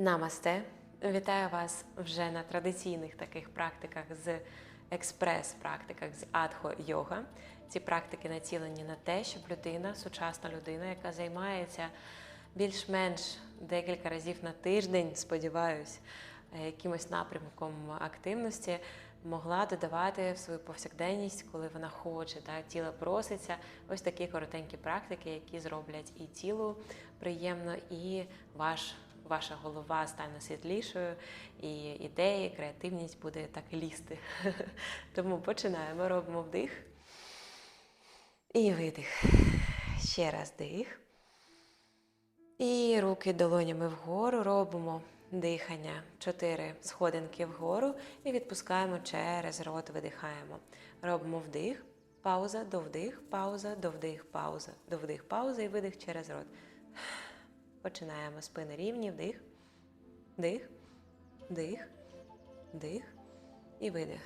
Намасте! Вітаю вас вже на традиційних таких практиках з експрес-практиках з адхо-йога. Ці практики націлені на те, щоб людина, сучасна людина, яка займається більш-менш декілька разів на тиждень, сподіваюсь, е, якимось напрямком активності, могла додавати в свою повсякденність, коли вона хоче, та тіло проситься. Ось такі коротенькі практики, які зроблять і тілу приємно, і ваш ваша голова стане світлішою, і ідеї, креативність буде так лізти. Тому починаємо. Робимо вдих. І видих. Ще раз дих. І руки долонями вгору робимо дихання. Чотири сходинки вгору і відпускаємо через рот, видихаємо. Робимо вдих, пауза, довдих, пауза, довдих, пауза, довдих, пауза і видих через рот. Починаємо спини рівні, вдих, дих, дих, дих і видих.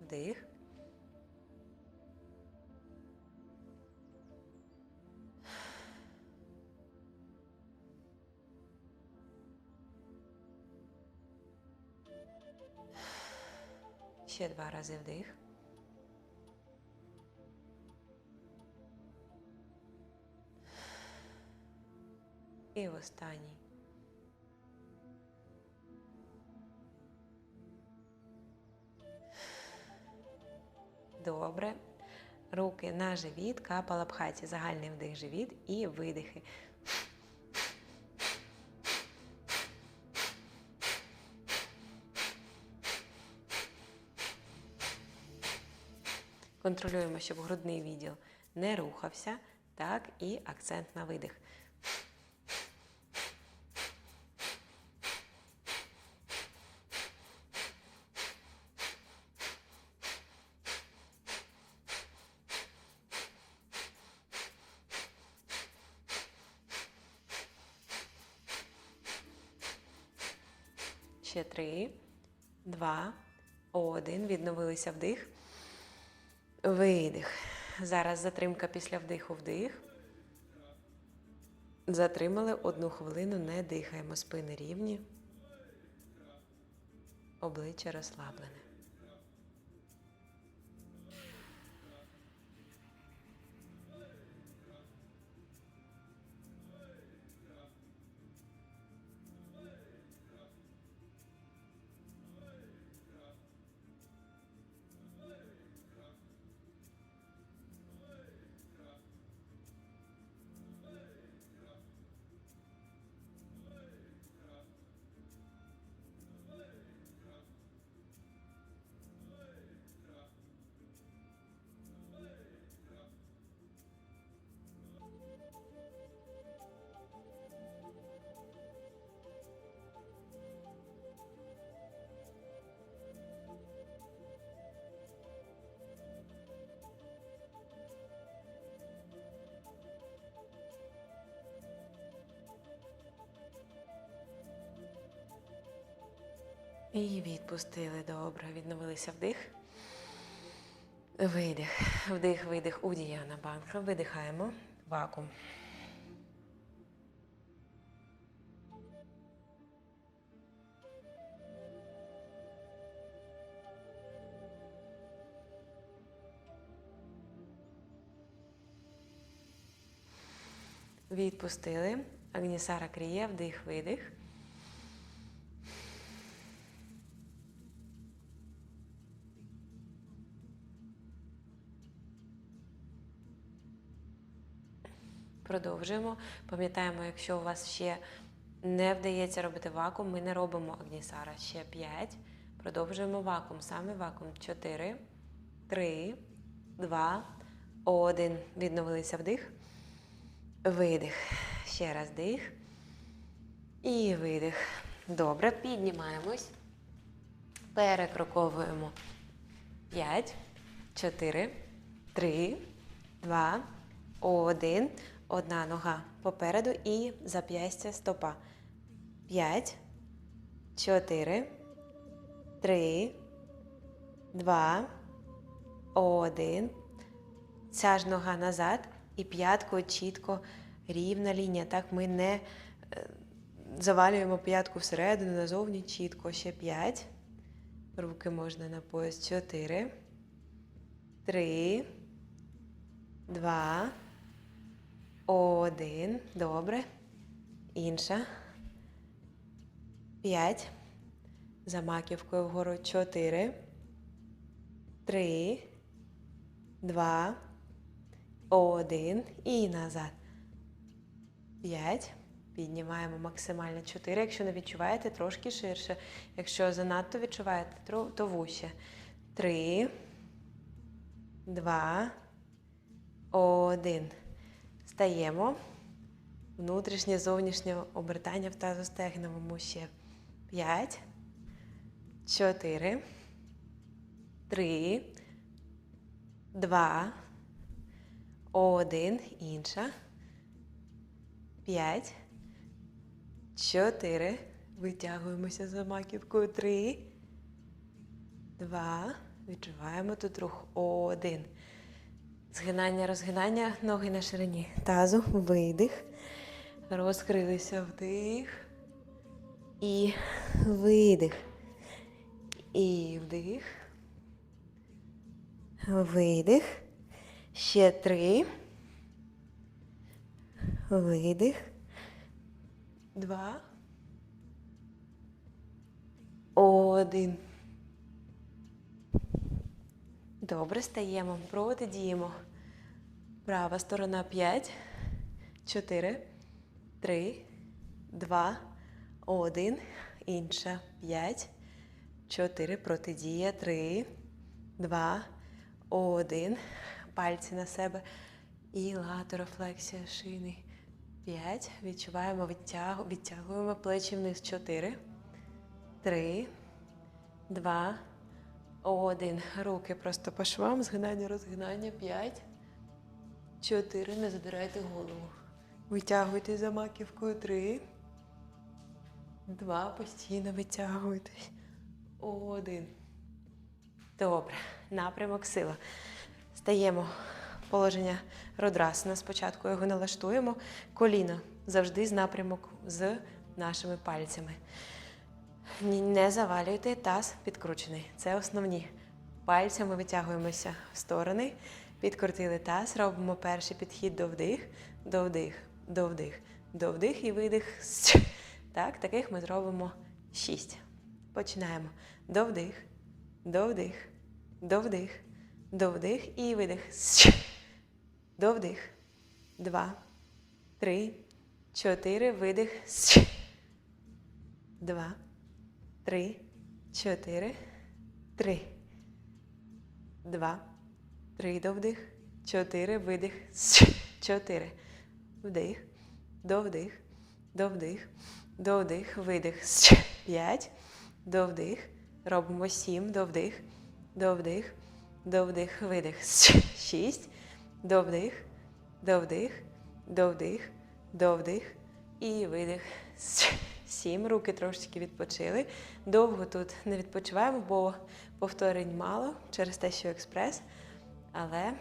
Вдих. Ще два рази вдих. І останній. Добре. Руки на живіт, капалабхаті, загальний вдих живіт і видихи. Контролюємо, щоб грудний відділ не рухався, так, і акцент на видих. Відновилися вдих. Видих. Зараз затримка після вдиху вдих. Затримали одну хвилину, не дихаємо. Спини рівні. Обличчя розслаблене. І відпустили. Добре. Відновилися вдих. Видих. Вдих, видих. Удіяна банка. Видихаємо. Вакуум. Відпустили. Агнісара кріє, вдих, видих. Продовжуємо. Пам'ятаємо, якщо у вас ще не вдається робити вакуум, ми не робимо агнісара. Ще 5. Продовжуємо вакуум. Саме вакуум. 4, 3, 2, 1. Відновилися вдих. Видих. Ще раз дих. І видих. Добре. Піднімаємось. Перекроковуємо. 5, 4, 3, 2, 1. Одна нога попереду і зап'ястя стопа. П'ять, чотири, три, два, один. Ця ж нога назад і п'яткою чітко рівна лінія. Так ми не, е, Завалюємо п'ятку всередину, назовні чітко. Ще п'ять. Руки можна на пояс. Чотири. Три. Два. Один. Добре. Інша. П'ять. За маківкою вгору. Чотири. Три. Два. Один. І назад. П'ять. Піднімаємо максимально 4. Якщо не відчуваєте, трошки ширше. Якщо занадто відчуваєте, то вуще. 3, 2, 1. Стаємо. Внутрішнє, зовнішнє обертання в тазостегновому ще. 5, 4, 3, 2, 1. Інша. 5, 4. Витягуємося за маківкою. 3, 2. Відчуваємо тут рух. 1. Згинання, розгинання. Ноги на ширині. Тазу. Видих. Розкрилися вдих. І видих. І вдих. Видих. Ще три. Видих. Два. Один. Добре, стаємо. Протидіємо. Права сторона 5, 4, 3, 2, 1. Інша 5, 4. Протидія. 3, 2, 1. Пальці на себе. І латерофлексія шини. 5. Відчуваємо, відтягу, відтягуємо плечі вниз. 4, 3, 2, 1. Руки просто по швам. Згинання, розгинання. 5, 4. Не задирайте голову. Витягуйте за маківкою. 3, 2. Постійно витягуйтесь. 1. Добре. Напрямок сила. Стаємо положення родрасана. Спочатку його налаштуємо. Коліно завжди з напрямок з нашими пальцями. Не завалюйте таз підкручений. Це основні. Пальцями витягуємося в сторони, підкрутили таз, робимо перший підхід до вдих, до вдих, до вдих, до вдих і видих. Так, таких ми зробимо шість. Починаємо. До вдих, до вдих, до вдих, до вдих і видих. До вдих. Два, три, чотири, видих. Два, три, чотири, три. Два, три, до вдих, чотири, видих. Чотири. Вдих, до вдих, до вдих, до вдих, видих. П'ять. До вдих. Робимо сім. До вдих, до вдих, до вдих, видих. Шість. До вдих, до вдих, до вдих, до вдих і видих. Сім. Руки трошечки відпочили. Довго тут не відпочиваємо, бо повторень мало через те, що експрес. Але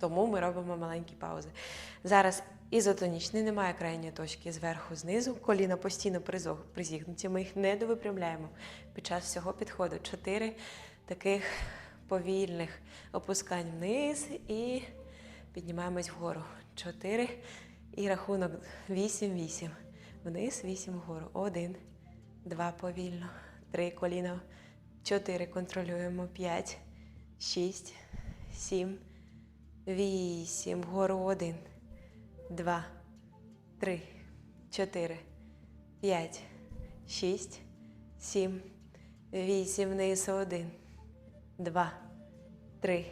тому ми робимо маленькі паузи. Зараз ізотонічний, немає крайньої точки зверху, знизу. Коліна постійно призігнуті. Ми їх не довипрямляємо під час всього підходу. Чотири таких повільних опускань вниз і піднімаємось вгору. Чотири. І рахунок вісім, вісім. Вниз, вісім вгору. Один, два повільно. Три коліна. Чотири контролюємо. П'ять, шість, сім. Вісім. Вгору один. Два. Три. Чотири. П'ять. Шість. Сім. Вісім. Вниз один. Два. Три.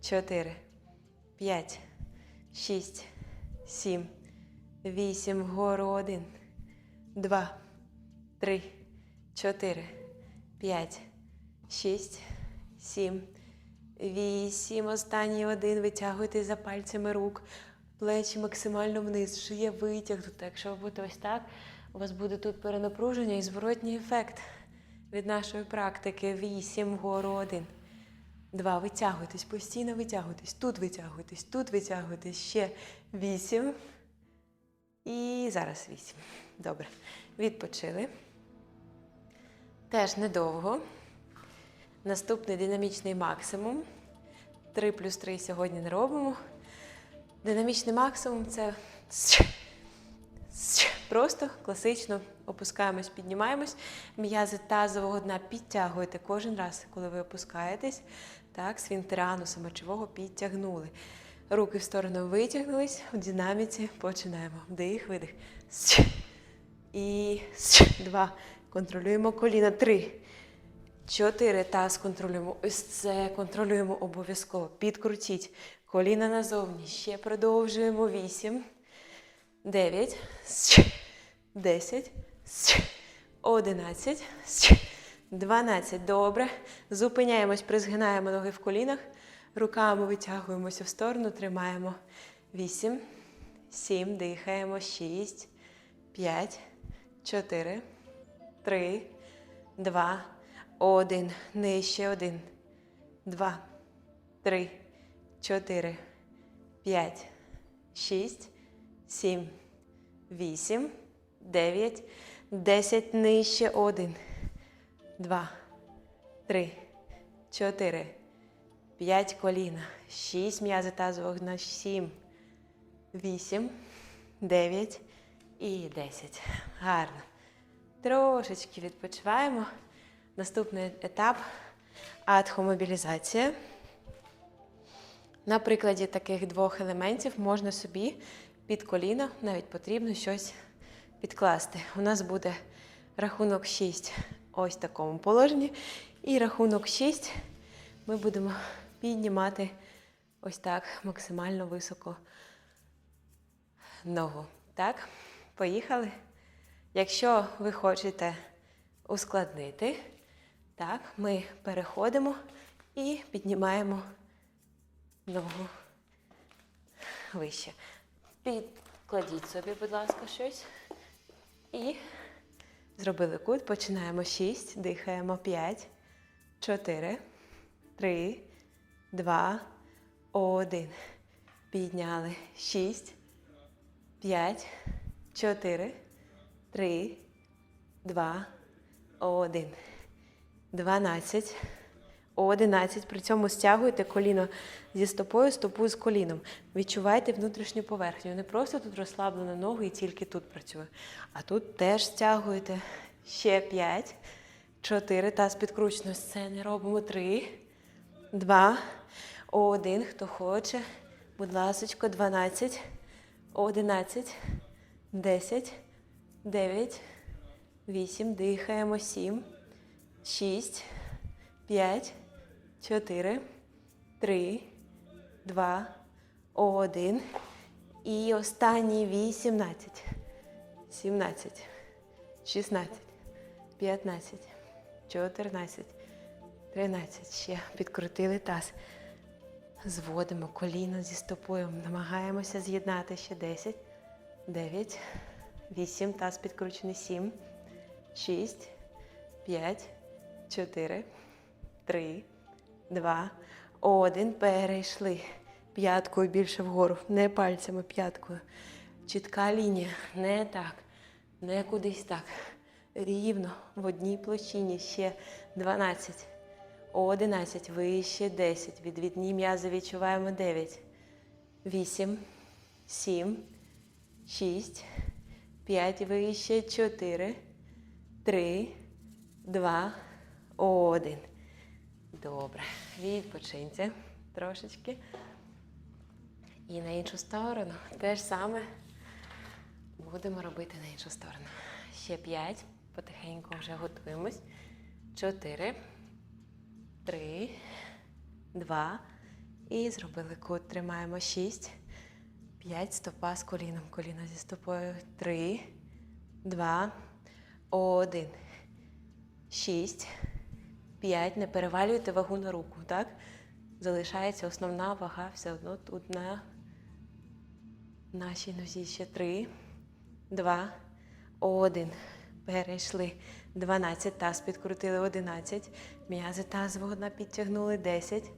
Чотири. П'ять. Шість. Сім. Вісім. Вгору один. Два. Три. Чотири. П'ять. Шість. Сім. Вісім. Останній один. Витягуйте за пальцями рук. Плечі максимально вниз. Шия витягнута. Якщо ви будете ось так, у вас буде тут перенапруження і зворотній ефект від нашої практики. Вісім. Вгору один. Два. Витягуйтесь, постійно витягуйтесь. Тут витягуйтесь, тут витягуйтесь. Ще вісім. І зараз 8. Добре. Відпочили. Теж недовго. Наступний динамічний максимум. 3 плюс 3 сьогодні не робимо. Динамічний максимум це просто класично опускаємось, піднімаємось. М'язи тазового дна підтягуєте кожен раз, коли ви опускаєтесь. Так, сфінктери ануса підтягнули. Руки в сторону витягнулись. У динаміці починаємо. Вдих, видих. І два. Контролюємо коліна. Три. Чотири. Таз контролюємо. Ось це контролюємо обов'язково. Підкрутіть. Коліна назовні. Ще продовжуємо. Вісім. Дев'ять. Десять. Одинадцять. Дванадцять. Добре. Зупиняємось, призгинаємо ноги в колінах. Руками витягуємося в сторону, тримаємо. Вісім. Сім. Дихаємо. Шість. П'ять. Чотири. Три. Два. Один. Нижче. Один. Два. Три. Чотири. П'ять. Шість. Сім. Вісім. Дев'ять. Десять. Нижче. Один. Два. Три. Чотири. П'ять коліна. Шість м'язи тазового дна. Сім. Вісім. Дев'ять. І десять. Гарно. Трошечки відпочиваємо. Наступний етап адхомобілізація. На прикладі таких двох елементів можна собі під коліно, навіть потрібно щось підкласти. У нас буде рахунок 6 ось в такому положенні. І рахунок 6 ми будемо піднімати ось так максимально високо ногу. Так, поїхали. Якщо ви хочете ускладнити, так, ми переходимо і піднімаємо ногу вище. Підкладіть собі, будь ласка, щось. І зробили кут. Починаємо 6, дихаємо 5, 4, 3, 2, 1. Підняли 6, 5, 4, 3, 2, 1. 12. 11. При цьому стягуйте коліно зі стопою, стопу з коліном. Відчувайте внутрішню поверхню. Не просто тут розслаблена ногу і тільки тут працює. А тут теж стягуєте. Ще 5, 4. Таз підкручено. Сцени робимо 3, 2, 1. Хто хоче. Будь ласочка, 12, 11, 10, 9, 8. Дихаємо. 7, 6, 5, 4, 3, 2, 1. І останній 18, 17, 16, 15, 14, 13. Ще підкрутили таз. Зводимо коліно зі стопою. Намагаємося з'єднати ще 10, 9, 8. Таз підкручений 7, 6, 5, 4, 3, 2, 1. Перейшли. П'яткою більше вгору. Не пальцями, п'яткою. Чітка лінія. Не так. Не кудись так. Рівно. В одній площині. Ще 12. 11. Вище 10. Відвідні м'язи відчуваємо 9. 8. 7. 6. 5. Вище 4. 3. 2. Один. Добре. Відпочиньте трошечки. І на іншу сторону. Те ж саме будемо робити на іншу сторону. Ще п'ять. Потихеньку вже готуємось. Чотири. Три. Два. І зробили кут. Тримаємо шість. П'ять. Стопа з коліном. Коліно зі стопою. Три. Два. Один. Шість. 5. Не перевалюйте вагу на руку, так? Залишається основна вага все одно тут на нашій нозі ще 3, 2, 1. Перейшли 12. Таз підкрутили 11. М'язи тазового дна підтягнули 10,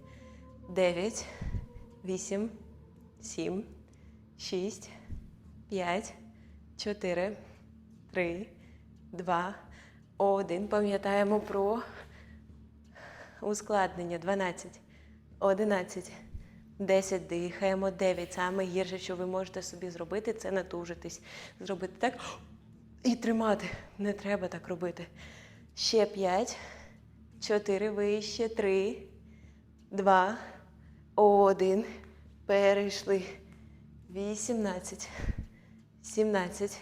9, 8, 7, 6, 5, чотири, три, два, один. Пам'ятаємо про ускладнення. 12, 11, 10. Дихаємо. 9. Саме гірше, що ви можете собі зробити, це натужитись. Зробити так і тримати. Не треба так робити. Ще 5, 4, вище, 3, 2, 1. Перейшли. 18, 17,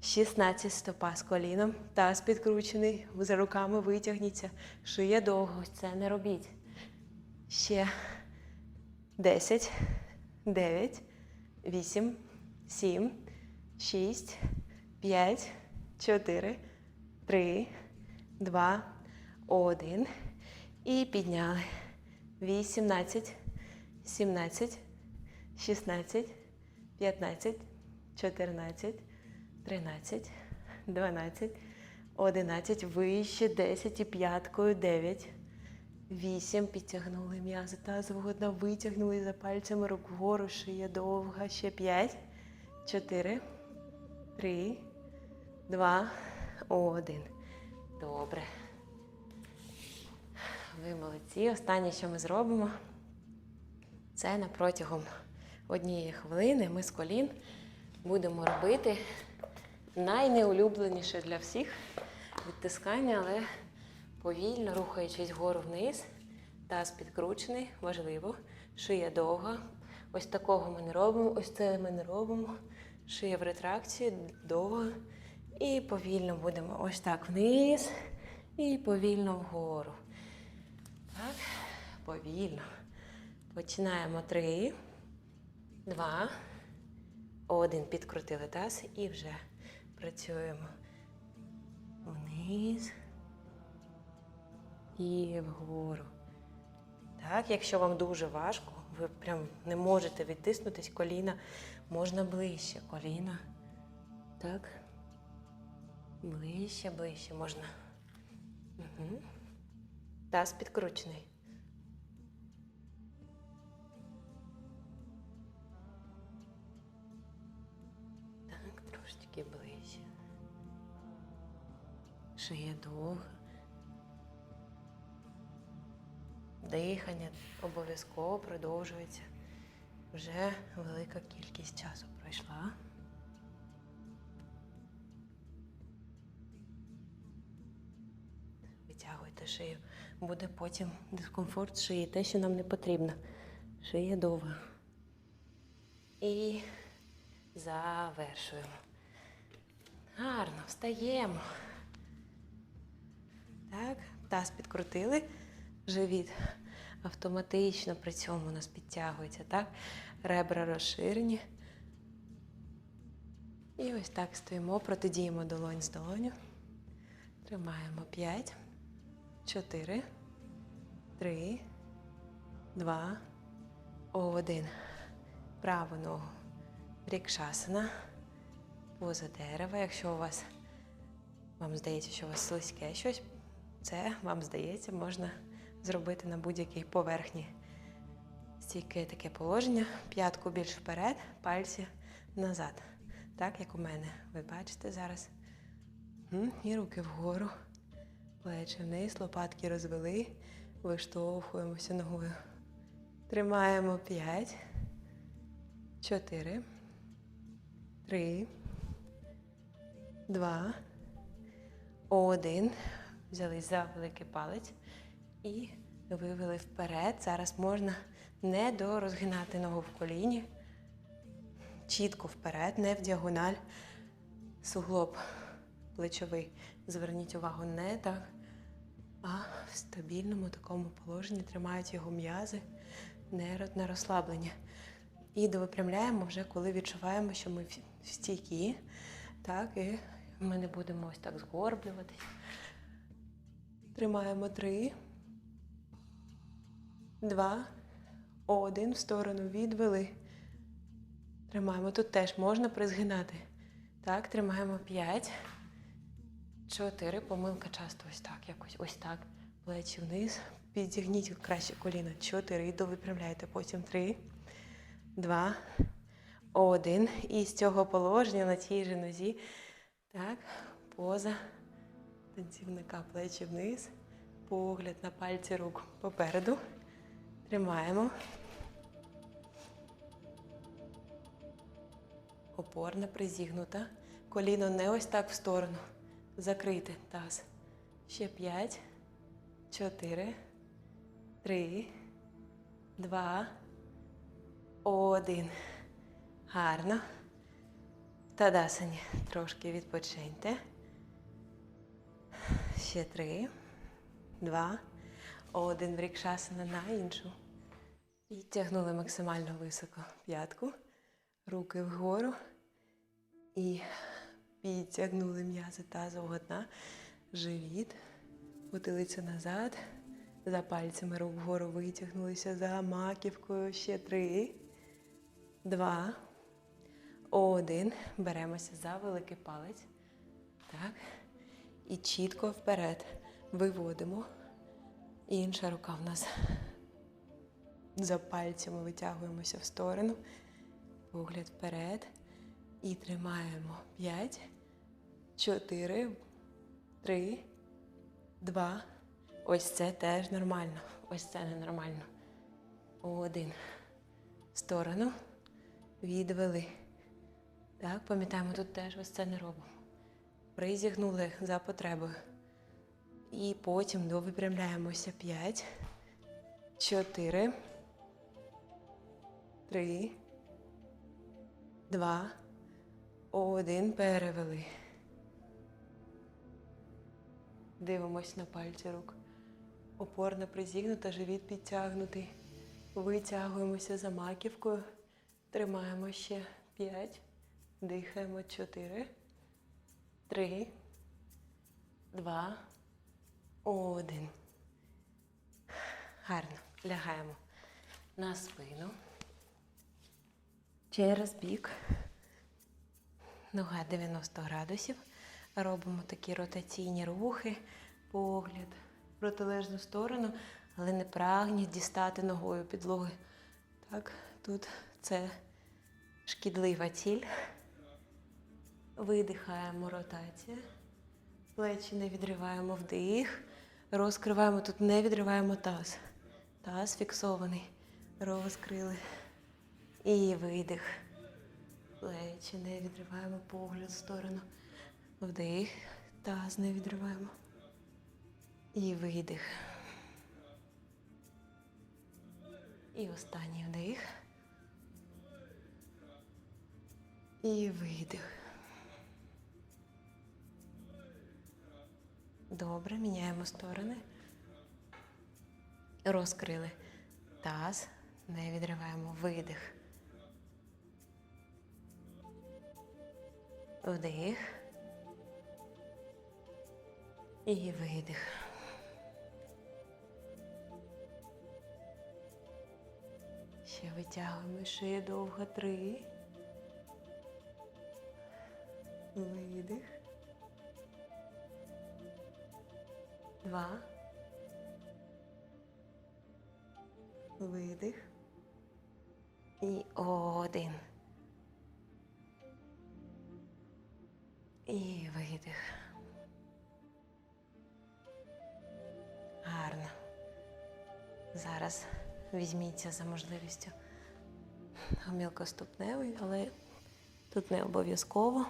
16, стопа з коліном, таз підкручений, за руками витягніться, шия довго, це не робіть. Ще 10, 9, 8, 7, 6, 5, 4, 3, 2, 1. І підняли. 18, 17, 16, 15, 14, 13, 12, 11, вище 10 і п'яткою 9, 8, підтягнули м'язи тазового дна, витягнули за пальцями рук вгору, шия довга, ще 5, 4, 3, 2, 1. Добре. Ви молодці. Останнє, що ми зробимо, це на протягом однієї хвилини ми з колін будемо робити найнеулюбленіше для всіх відтискання, але повільно рухаючись вгору вниз. Таз підкручений, важливо. Шия довга. Ось такого ми не робимо, ось це ми не робимо. Шия в ретракції довга. І повільно будемо ось так вниз і повільно вгору. Так, повільно. Починаємо три, два, один. Підкрутили таз і вже працюємо вниз і вгору. Так, якщо вам дуже важко, ви прям не можете відтиснутись коліна, можна ближче коліна. Так. Ближче, ближче можна. Угу. Таз підкручений. Так, трошечки ближче. Шия довга. Дихання обов'язково продовжується. Вже велика кількість часу пройшла. Шию. Буде потім дискомфорт шиї, те, що нам не потрібно. Шия довга. І завершуємо. Гарно, встаємо. Так, таз підкрутили, живіт автоматично при цьому у нас підтягується, так? Ребра розширені. І ось так стоїмо, протидіємо долонь з долоню. Тримаємо 5, 4, 3, 2, 1. Праву ногу. Рікшасана. Поза дерева. Якщо у вас вам здається, що у вас слизьке щось, це вам здається, можна зробити на будь-якій поверхні. Стійке таке положення. П'ятку більш вперед, пальці назад. Так, як у мене. Ви бачите зараз. І руки вгору. Плечі вниз, лопатки розвели. Виштовхуємося ногою. Тримаємо 5, 4, 3, 2, 1. Взяли за великий палець і вивели вперед. Зараз можна не дорозгинати ногу в коліні. Чітко вперед, не в діагональ. Суглоб плечовий. Зверніть увагу, не так, а в стабільному такому положенні тримають його м'язи, не ро- не розслаблені. І довипрямляємо вже, коли відчуваємо, що ми стійкі. Так, і ми не будемо ось так згорблюватись. Тримаємо три, два, один. В сторону відвели. Тримаємо. Тут теж можна призгинати. Так, тримаємо п'ять. Чотири. Помилка часто ось так, якось ось так. Плечі вниз. Підігніть краще коліна. Чотири. І довипрямляйте. Потім три, два, Один. І з цього положення на тій же нозі. Так, поза танцівника плечі вниз. Погляд на пальці рук попереду. Тримаємо. Опорна призігнута. Коліно не ось так в сторону. Закрити таз. Ще п'ять, чотири, три, два, один. Гарно. Тадасані трошки відпочиньте. Ще три, два, один. Врікшасана на іншу. Підтягнули максимально високо п'ятку. Руки вгору. І підтягнули м'язи тазового дна, живіт, потилиця назад, за пальцями рук вгору витягнулися за маківкою. Ще три, два, один. Беремося за великий палець. Так. І чітко вперед виводимо. Інша рука в нас за пальцями витягуємося в сторону. Погляд вперед. І тримаємо 5, 4, 3, 2. Ось це теж нормально. Ось це ненормально. Один. Сторону. Відвели. Так, пам'ятаємо, тут теж ось це не робимо. Призігнули за потребою. І потім довипрямляємося 5, 4, 3, 2, один перевели. Дивимось на пальці рук. Опорно призігнута, живіт підтягнутий. Витягуємося за маківкою. Тримаємо ще п'ять. Дихаємо чотири. Три. Два. Один. Гарно. Лягаємо на спину. Через бік. Нога 90 градусів. Робимо такі ротаційні рухи, погляд в протилежну сторону, але не прагніть дістати ногою підлоги. Так, тут це шкідлива ціль. Видихаємо ротація. Плечі не відриваємо вдих. Розкриваємо тут, не відриваємо таз. Таз фіксований. Розкрили. І видих. Плечі не відриваємо погляд в сторону. Вдих. Таз не відриваємо. І видих. І останній вдих. І видих. Добре, міняємо сторони. Розкрили таз, не відриваємо видих. Вдих. І видих. Ще витягуємо шию довго. Три. Видих. Два. Видих. І один. І видих. Зараз візьміться за можливістю гомілкоступневий, але тут не обов'язково.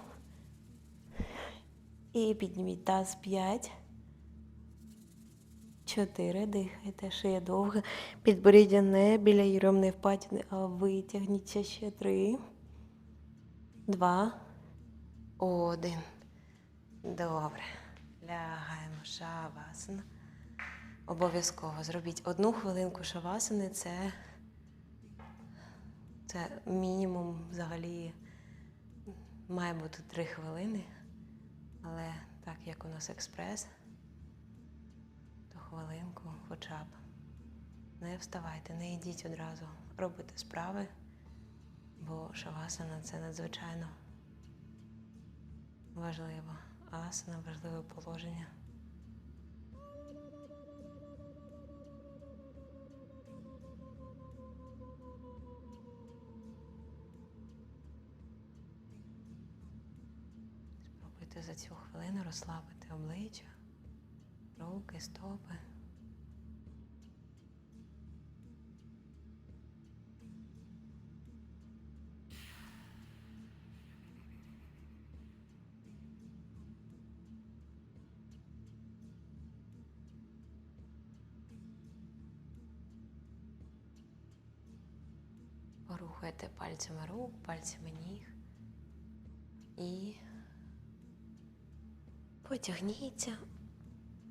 І підніміть таз 5. Чотири. Дихайте, шия довга. Підборіддя не біля єремної впадини, а витягніться ще три. Два. Один. Добре. Лягаємо шавасана. Обов'язково зробіть одну хвилинку шавасани. Це, це мінімум взагалі має бути три хвилини. Але так як у нас експрес, то хвилинку хоча б. Не вставайте, не йдіть одразу. Робите справи, бо шавасана це надзвичайно важливо. Асана важливе положення. За цю хвилину розслабити обличчя, руки, стопи. Порухайте пальцями рук, пальцями ніг. І потягніться.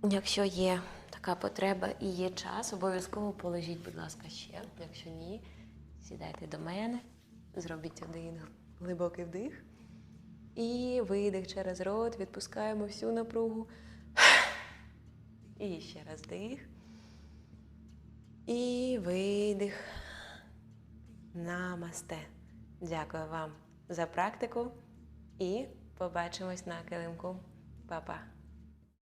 Якщо є така потреба і є час, обов'язково положіть, будь ласка, ще. Якщо ні, сідайте до мене, зробіть один глибокий вдих. І видих через рот, відпускаємо всю напругу. І ще раз дих. І видих. Намасте. Дякую вам за практику і побачимось на килимку. Bapa.